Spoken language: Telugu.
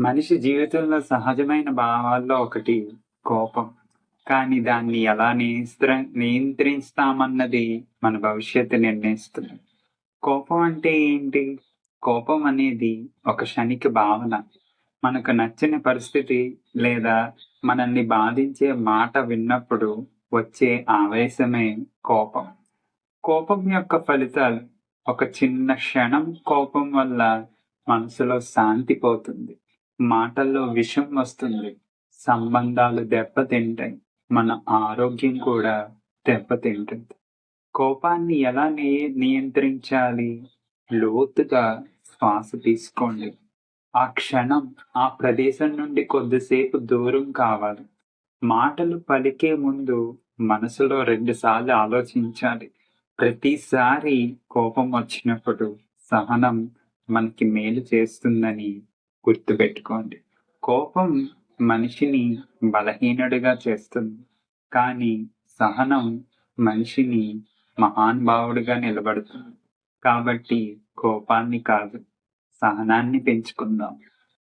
మనిషి జీవితంలో సహజమైన భావాల్లో ఒకటి కోపం. కానీ దాన్ని ఎలా నియంత్ర నియంత్రిస్తామన్నది మన భవిష్యత్తు నిర్ణయిస్తుంది. కోపం అంటే ఏంటి? కోపం అనేది ఒక క్షణిక భావన. మనకు నచ్చని పరిస్థితి లేదా మనల్ని బాధించే మాట విన్నప్పుడు వచ్చే ఆవేశమే కోపం. కోపం యొక్క ఫలితాలు ఒక చిన్న క్షణం కోపం వల్ల మనసులో శాంతి పోతుంది. మాటల్లో విషం వస్తుంది. సంబంధాలు దెబ్బతింటాయి. మన ఆరోగ్యం కూడా దెబ్బతింటుంది. కోపాన్ని ఎలా నియంత్రించాలి? లోతుగా శ్వాస తీసుకోండి. ఆ క్షణం, ఆ ప్రదేశం నుండి కొద్దిసేపు దూరం కావాలి. మాటలు పలికే ముందు మనసులో రెండుసార్లు ఆలోచించాలి. ప్రతిసారి కోపం వచ్చినప్పుడు సహనం మనకి మేలు చేస్తుందని గుర్తుపెట్టుకోండి. కోపం మనిషిని బలహీనుడిగా చేస్తుంది. కానీ సహనం మనిషిని మహానుభావుడిగా నిలబడుతుంది కాబట్టి కోపాన్ని కాదు, సహనాన్ని పెంచుకుందాం.